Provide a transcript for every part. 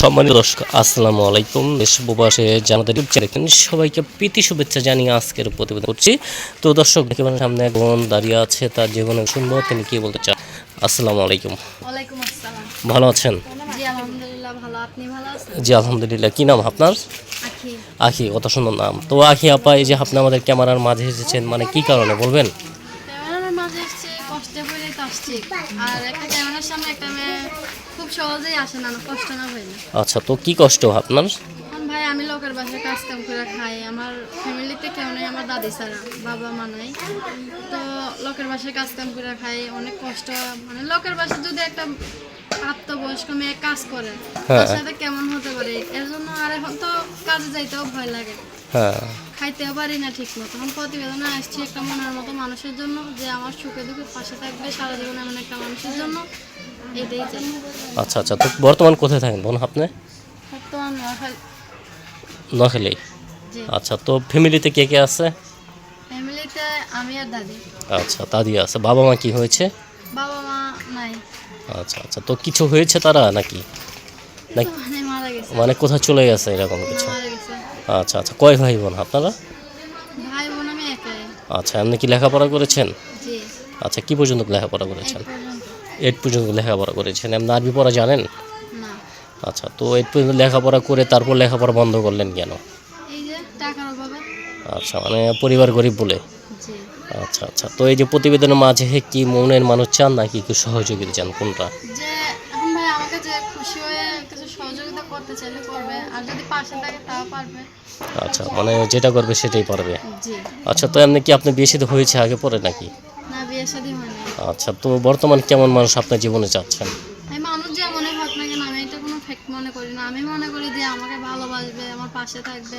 সম্মানিত দর্শক আসসালামু আলাইকুম। দেশ প্রবাসে জানাতে দেখেন সবাইকে প্রীতি শুভেচ্ছা জানিয়ে আজকের প্রতিবেদন করছি। তো দর্শক একেবারে সামনে এক বোন দাঁড়িয়ে আছে তার জীবনে শুনব তিনি কি বলতে চান? আসসালামু আলাইকুম। ভালো আছেন? জি আলহামদুলিল্লাহ ভালো। আপনি ভালো আছেন? জি আলহামদুলিল্লাহ। কি নাম আপনার? আখি। আখি কত সুন্দর নাম। তো আখি আপা এই যে আপনি আমাদের ক্যামেরার মাঝে এসেছেন মানে কি কারণে বলবেন? ক্যামেরার মাঝে এসছে কষ্টে পড়ে তো আর একটা ক্যামেরার সামনে একটা খুব সহজেই আসে না কষ্ট না হয়নি আচ্ছা তো কি কষ্ট আপনার? ভাই আমি লোকের বাসায় কাজ কাম করে খাই। আমার ফ্যামিলিতে কেউ নেই আমার দাদি ছাড়া বাবা মা নাই। তো লোকের বাসায় কাজ কাম করে খাই অনেক কষ্ট। মানে লোকের বাসায় যদি একটা প্রাপ্তবয়স্ক মেয়ে কাজ করে তার হ্যাঁ। সাথে কেমন হতে পারে? এর জন্য আর এখন তো কাজে যাইতেও ভয় লাগে। হ্যাঁ। খাইতেও পারি না ঠিক মতো এখন প্রতিবেদনে আসছি একটা মনের মতো মানুষের জন্য যে আমার সুখে দুঃখে পাশে থাকবে সারা জীবন এমন একটা মানুষের জন্য। এটাই চাই। আচ্ছা আচ্ছা তো বর্তমান কোথায় থাকেন বোন আপনি? বর্তমান নোয়াখালী। আচ্ছা তো ফ্যামিলিতে কে কে আছে? ফ্যামিলিতে আমি আর দাদি। আচ্ছা দাদি আছে। বাবা মা কি হয়েছে? বাবা মা নাই। আচ্ছা আচ্ছা তো কিছু হয়েছে তারা নাকি? মানে মানে কোথাও চলে গেছে এরকম কিছু? আচ্ছা আচ্ছা। কয় ভাই বোন আপনারা? ভাই বোন আমি একাই আচ্ছা আপনি কি লেখাপড়া করেছেন? জি। আচ্ছা কি পর্যন্ত লেখাপড়া করেছেন? এইট পর্যন্ত। লেখাপড়া করেছেন। আপনি আরবি পড়া জানেন? না। আচ্ছা তো এইট পর্যন্ত লেখাপড়া করে তারপর লেখাপড়া বন্ধ করলেন কেন? এই যে টাকার অভাবে। আচ্ছা মানে পরিবার গরিব বলে? জি। আচ্ছা আচ্ছা। তো এই যে প্রতিবেদনের মাঝে কি মনের মানুষ চান নাকি একটু সহযোগিতা চান? কোনটা? যে এখন ভাই আমাকে যে খুশি হয়ে কিছু সহযোগিতা করতে চাইলে করবে। আর যদি পাশে থাকে তাও পারবে। আচ্ছা মানে যেটা করবে সেটাই পারবে। জি। আচ্ছা তো এমনি কি আপনি বিয়ে শাদী হয়েছে আগে পরে নাকি? না বিয়ে শাদী হয়নি। আচ্ছা তো বর্তমান কেমন মানুষ আপনার জীবনে চাচ্ছেন? আমি মানুষ যে মনে হোক না কেন আমি এটা কোনো ফেক মনে করি না। আমি মনে করি যে আমাকে ভালোবাসবে আমার পাশে থাকবে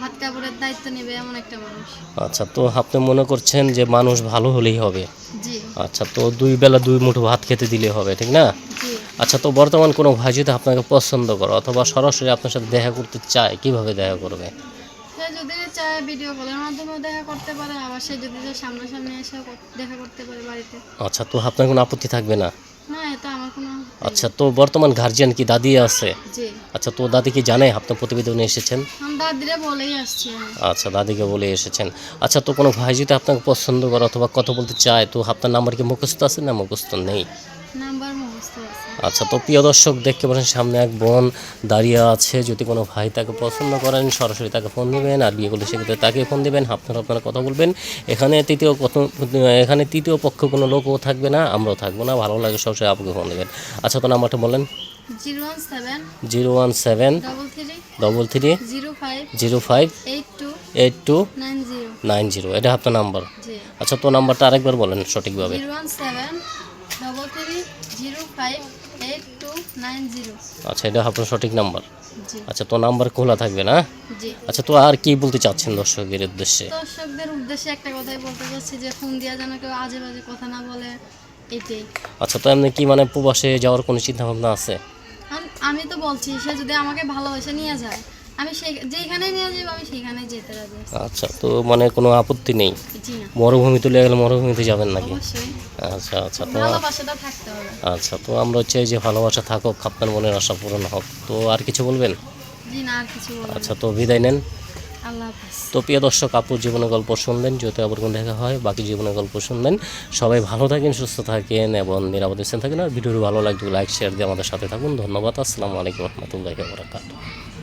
হাত কাপড়ের দায়িত্ব নেবে এমন একটা মানুষ। আচ্ছা তো আপনি মনে করছেন যে মানুষ ভালো হলেই হবে? জি। আচ্ছা তো দুই বেলা দুই মুঠো ভাত খেতে দিলে হবে ঠিক না? আচ্ছা তো বর্তমান কোনো ভাই যদি আপনাকে পছন্দ করো অথবা সরাসরি আপনার সাথে দেখা করতে চায় কীভাবে দেখা করবে? সে যদি চায় ভিডিও কলের মাধ্যমেও দেখা করতে পারে আবার সে যদি চায় সামনাসামনি এসে দেখা করতে পারে বাড়িতে। আচ্ছা তো আপনার কোনো আপত্তি থাকবে না? না এটা আমার কোনো আচ্ছা তো বর্তমান গার্জিয়ান কি দাদি আছে? জি। আচ্ছা তো দাদি কি জানে? আপনার প্রতিবেদনে এসেছেন? আমি দাদিরে বলেই আসছি। আচ্ছা দাদিকে বলে এসেছেন। আচ্ছা তো কোনো ভাই যদি আপনাকে পছন্দ করে অথবা কথা বলতে চায় তো আপনার নাম্বার কি মুখস্থ আছে? না মুখস্থ নেই। নাম্বার মুখস্থ আছে। আচ্ছা তো প্রিয় দর্শক দেখতে পাচ্ছেন সামনে এক বোন দাঁড়িয়ে আছে। যদি কোনো ভাই তাকে পছন্দ করেন সরাসরি তাকে ফোন দিবেন আর বিয়ে করলে সেক্ষেত্রে তাকে ফোন দিবেন। আপনারা আপনারা কথা বলবেন। এখানে তৃতীয় এখানে তৃতীয় পক্ষ কোনো লোকও থাকবে না আমরাও থাকব না। ভালো লাগে সরাসরি আপনাকে ফোন দেবেন। আচ্ছা তো নাম্বারটা বলেন। Zero one seven double three zero five eight two nine zero এটা আপনার নাম্বার। আচ্ছা তো নাম্বারটা আরেকবার বলেন সঠিকভাবে। আচ্ছা এটা আপনার সঠিক নাম্বার। আচ্ছা তো নাম্বার খোলা থাকবে না? আচ্ছা তো আর কি বলতে চাচ্ছেন দর্শকদের উদ্দেশ্যে? দর্শকদের উদ্দেশ্যে একটা কথাই বলতে চাচ্ছি যে ফোন দিয়া যেন কেউ আজে বাজে কথা না বলে এটাই। আচ্ছা তো এমনি কি মানে প্রবাসে যাওয়ার কোনো চিন্তা ভাবনা আছে? আম- তো বলছি সে যদি আমাকে ভালোবেসে নিয়ে যায় আমি সেই যেখানে নিয়ে যাব আমি সেখানে যেতে রাজি আছি। আচ্ছা তো মানে কোনো আপত্তি নেই? মরুভূমি তুলে গেলে মরুভূমিতে যাবেন নাকি? আচ্ছা আচ্ছা তো আচ্ছা তো আমরা চাই যে ভালোবাসা থাকুক আপনার মনের আশা পূরণ হোক। তো আর কিছু বলবেন? জি না আর কিছু বলব আচ্ছা তো বিদায় নেন। তো প্রিয় দর্শক আপুর জীবনের গল্প শুনলেন যেহেতু আবার কোন দেখা হয়, বাকি জীবনের গল্প শুনলেন। সবাই ভালো থাকেন, সুস্থ থাকেন এবং নিরাপদে থাকেন। আর ভিডিওটি ভালো লাগবে লাইক শেয়ার দিয়ে আমাদের সাথে থাকুন। ধন্যবাদ, আসসালামু আলাইকুম রহমতুল্লাহ ওয়া বারাকাতুহু।